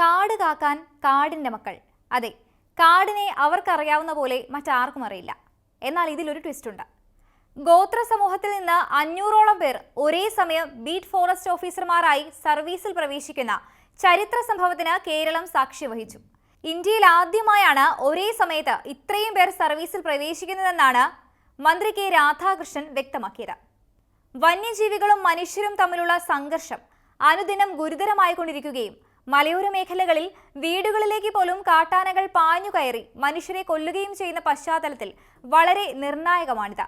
കാട് കാക്കാൻ കാടിന്റെ മക്കൾ. അതെ കാടിനെ അവർക്കറിയാവുന്ന പോലെ മറ്റാർക്കും അറിയില്ല. എന്നാൽ ഇതിലൊരു ട്വിസ്റ്റ് ഉണ്ട്. ഗോത്ര സമൂഹത്തിൽ നിന്ന് അഞ്ഞൂറോളം പേർ ഒരേ സമയം ബീറ്റ് ഫോറസ്റ്റ് ഓഫീസർമാരായി സർവീസിൽ പ്രവേശിക്കുന്ന ചരിത്ര സംഭവത്തിന് കേരളം സാക്ഷി വഹിച്ചു. ഇന്ത്യയിൽ ആദ്യമായാണ് ഒരേ സമയത്ത് ഇത്രയും പേർ സർവീസിൽ പ്രവേശിക്കുന്നതെന്നാണ് മന്ത്രി കെ രാധാകൃഷ്ണൻ വ്യക്തമാക്കിയത്. വന്യജീവികളും മനുഷ്യരും തമ്മിലുള്ള സംഘർഷം അനുദിനം ഗുരുതരമായിക്കൊണ്ടിരിക്കുകയും മലയോര മേഖലകളിൽ വീടുകളിലേക്ക് പോലും കാട്ടാനകൾ പാഞ്ഞു കയറി മനുഷ്യരെ കൊല്ലുകയും ചെയ്യുന്ന പശ്ചാത്തലത്തിൽ വളരെ നിർണായകമാണിത്.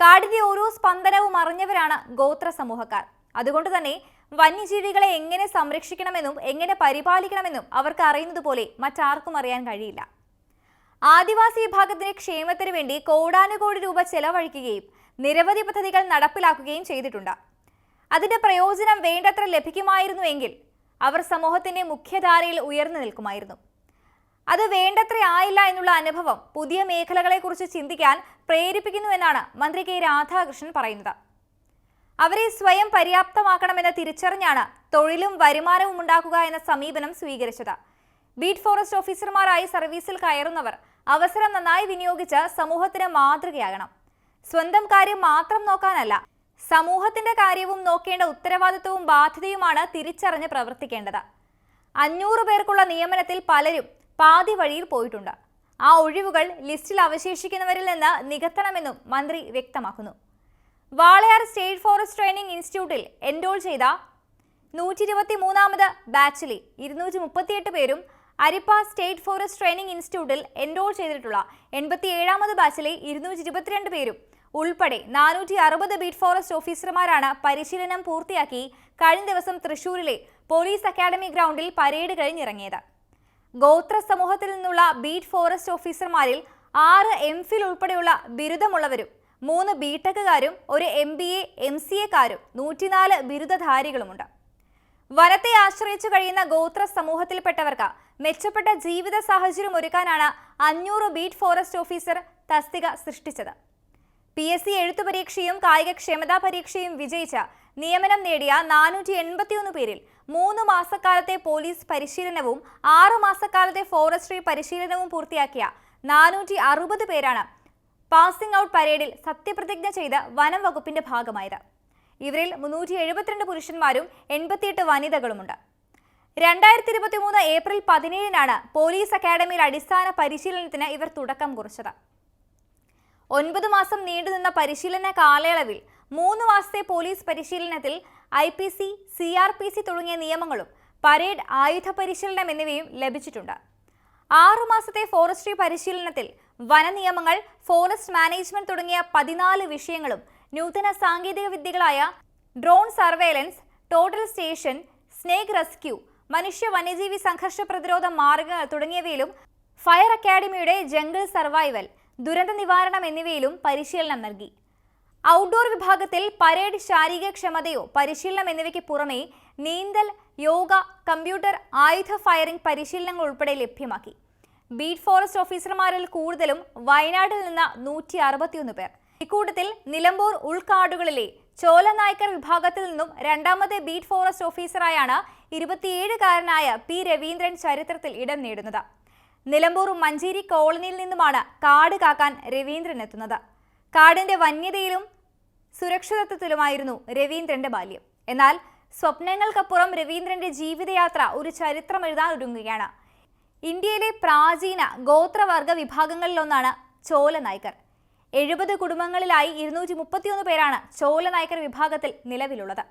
കാടിന്റെ ഓരോ സ്പന്ദനവും അറിഞ്ഞവരാണ് ഗോത്ര സമൂഹക്കാർ. അതുകൊണ്ട് തന്നെ വന്യജീവികളെ എങ്ങനെ സംരക്ഷിക്കണമെന്നും എങ്ങനെ പരിപാലിക്കണമെന്നും അവർക്ക് അറിയുന്നത് പോലെ മറ്റാർക്കും അറിയാൻ കഴിയില്ല. ആദിവാസി വിഭാഗത്തിന്റെ ക്ഷേമത്തിനു വേണ്ടി കോടാനുകോടി രൂപ ചെലവഴിക്കുകയും നിരവധി പദ്ധതികൾ നടപ്പിലാക്കുകയും ചെയ്തിട്ടുണ്ട്. അതിന്റെ പ്രയോജനം വേണ്ടത്ര ലഭിക്കുമായിരുന്നുവെങ്കിൽ അവർ സമൂഹത്തിന്റെ മുഖ്യധാരയിൽ ഉയർന്നു നിൽക്കുമായിരുന്നു. അത് വേണ്ടത്ര ആയില്ല എന്നുള്ള അനുഭവം പുതിയ മേഖലകളെക്കുറിച്ച് ചിന്തിക്കാൻ പ്രേരിപ്പിക്കുന്നുവെന്നാണ് മന്ത്രി കെ രാധാകൃഷ്ണൻ പറയുന്നത്. അവരെ സ്വയം പര്യാപ്തമാക്കണമെന്ന് തിരിച്ചറിഞ്ഞാണ് തൊഴിലും വരുമാനവും ഉണ്ടാക്കുക എന്ന സമീപനം സ്വീകരിച്ചത്. ബീറ്റ് ഫോറസ്റ്റ് ഓഫീസർമാരായി സർവീസിൽ കയറുന്നവർ അവസരം നന്നായി വിനിയോഗിച്ച് സമൂഹത്തിന് മാതൃകയാകണം. സ്വന്തം കാര്യം മാത്രം നോക്കാനല്ല സമൂഹത്തിന്റെ കാര്യവും നോക്കേണ്ട ഉത്തരവാദിത്വവും ബാധ്യതയുമാണ് തിരിച്ചറിഞ്ഞ് പ്രവർത്തിക്കേണ്ടത്. അഞ്ഞൂറ് പേർക്കുള്ള നിയമനത്തിൽ പലരും പാതി വഴിയിൽ പോയിട്ടുണ്ട്. ആ ഒഴിവുകൾ ലിസ്റ്റിൽ അവശേഷിക്കുന്നവരിൽ നിന്ന് നികത്തണമെന്നും മന്ത്രി വ്യക്തമാക്കുന്നു. വാളയാർ സ്റ്റേറ്റ് ഫോറസ്റ്റ് ട്രെയിനിംഗ് ഇൻസ്റ്റിറ്റ്യൂട്ടിൽ എൻറോൾ ചെയ്ത നൂറ്റി ഇരുപത്തി മൂന്നാമത് ബാച്ചിലെ ഇരുന്നൂറ്റി മുപ്പത്തിയെട്ട് പേരും അരിപ്പ സ്റ്റേറ്റ് ഫോറസ്റ്റ് ട്രെയിനിംഗ് ഇൻസ്റ്റിറ്റ്യൂട്ടിൽ എൻറോൾ ചെയ്തിട്ടുള്ള എൺപത്തി ഏഴാമത് ബാച്ചിലെ ഇരുന്നൂറ്റി ഇരുപത്തിരണ്ട് പേരും ഉൾപ്പെടെ നാനൂറ്റി അറുപത് ബീറ്റ് ഫോറസ്റ്റ് ഓഫീസർമാരാണ് പരിശീലനം പൂർത്തിയാക്കി കഴിഞ്ഞ ദിവസം തൃശൂരിലെ പോലീസ് അക്കാദമി ഗ്രൗണ്ടിൽ പരേഡ് കഴിഞ്ഞിറങ്ങിയത്. ഗോത്ര സമൂഹത്തിൽ നിന്നുള്ള ബീറ്റ് ഫോറസ്റ്റ് ഓഫീസർമാരിൽ ആറ് എം ഫിൽ ഉൾപ്പെടെയുള്ള ബിരുദമുള്ളവരും മൂന്ന് ബിടെക്കുകാരും ഒരു M B A M C എക്കാരും നൂറ്റിനാല് ബിരുദധാരികളുമുണ്ട്. വനത്തെ ആശ്രയിച്ചു കഴിയുന്ന ഗോത്ര സമൂഹത്തിൽപ്പെട്ടവർക്ക് മെച്ചപ്പെട്ട ജീവിത സാഹചര്യം ഒരുക്കാനാണ് അഞ്ഞൂറ് ബീറ്റ് ഫോറസ്റ്റ് ഓഫീസർ തസ്തിക സൃഷ്ടിച്ചത്. പി എസ് സി എഴുത്തു പരീക്ഷയും കായിക ക്ഷമതാ പരീക്ഷയും വിജയിച്ച നിയമനം നേടിയ നാനൂറ്റി എൺപത്തിയൊന്ന് പേരിൽ മൂന്ന് മാസക്കാലത്തെ പോലീസ് പരിശീലനവും ആറ് മാസക്കാലത്തെ ഫോറസ്ട്രി പരിശീലനവും പൂർത്തിയാക്കിയ നാനൂറ്റി അറുപത് പേരാണ് പാസിംഗ് ഔട്ട് പരേഡിൽ സത്യപ്രതിജ്ഞ ചെയ്ത വനം വകുപ്പിന്റെ ഭാഗമായത്. ഇവരിൽ മുന്നൂറ്റി എഴുപത്തിരണ്ട് പുരുഷന്മാരും എൺപത്തിയെട്ട് വനിതകളുമുണ്ട്. രണ്ടായിരത്തി ഇരുപത്തി മൂന്ന് ഏപ്രിൽ പതിനേഴിനാണ് പോലീസ് അക്കാദമിയിൽ അടിസ്ഥാന പരിശീലനത്തിന് ഇവർ തുടക്കം കുറിച്ചത്. ഒൻപത് മാസം നീണ്ടുനിന്ന പരിശീലന കാലയളവിൽ മൂന്ന് മാസത്തെ പോലീസ് പരിശീലനത്തിൽ I P C C R P C തുടങ്ങിയ നിയമങ്ങളും പരേഡ് ആയുധ പരിശീലനം എന്നിവയും ലഭിച്ചിട്ടുണ്ട്. ആറു മാസത്തെ ഫോറസ്ട്രി പരിശീലനത്തിൽ വനനിയമങ്ങൾ ഫോറസ്റ്റ് മാനേജ്മെന്റ് തുടങ്ങിയ പതിനാല് വിഷയങ്ങളും നൂതന സാങ്കേതിക വിദ്യകളായ drone surveillance total station snake rescue മനുഷ്യ വന്യജീവി സംഘർഷ പ്രതിരോധ മാർഗങ്ങൾ തുടങ്ങിയവയിലും ഫയർ അക്കാഡമിയുടെ ജംഗിൾ സർവൈവൽ ദുരന്ത നിവാരണം എന്നിവയിലും പരിശീലനം നൽകി. ഔട്ട്ഡോർ വിഭാഗത്തിൽ പരേഡ് ശാരീരിക ക്ഷമതയോ പരിശീലനം എന്നിവയ്ക്ക് പുറമെ നീന്തൽ യോഗ കമ്പ്യൂട്ടർ ആയുധ ഫയറിംഗ് പരിശീലനങ്ങൾ ഉൾപ്പെടെ ലഭ്യമാക്കി. ബീറ്റ് ഫോറസ്റ്റ് ഓഫീസർമാരിൽ കൂടുതലും വയനാട്ടിൽ നിന്ന് നൂറ്റി അറുപത്തിയൊന്ന് പേർ. ഇക്കൂട്ടത്തിൽ നിലമ്പൂർ ഉൾക്കാടുകളിലെ ചോലനായ്ക്കർ വിഭാഗത്തിൽ നിന്നും രണ്ടാമത്തെ ബീറ്റ് ഫോറസ്റ്റ് ഓഫീസറായാണ് ഇരുപത്തിയേഴുകാരനായ പി രവീന്ദ്രൻ ചരിത്രത്തിൽ ഇടം നേടുന്നത്. നിലമ്പൂർ മഞ്ചേരി കോളനിയിൽ നിന്നുമാണ് കാട് കാക്കാൻ രവീന്ദ്രൻ എത്തുന്നത്. കാടിന്റെ വന്യതയിലും സുരക്ഷിതത്വത്തിലുമായിരുന്നു രവീന്ദ്രന്റെ ബാല്യം. എന്നാൽ സ്വപ്നങ്ങൾക്കപ്പുറം രവീന്ദ്രന്റെ ജീവിതയാത്ര ഒരു ചരിത്രം എഴുതാൻ ഒരുങ്ങുകയാണ്. ഇന്ത്യയിലെ പ്രാചീന ഗോത്രവർഗ വിഭാഗങ്ങളിലൊന്നാണ് ചോല നായ്ക്കർ എഴുപത് കുടുംബങ്ങളിലായി ഇരുന്നൂറ്റി മുപ്പത്തിയൊന്ന് പേരാണ് ചോല നായ്ക്കർ വിഭാഗത്തിൽ നിലവിലുള്ളത്.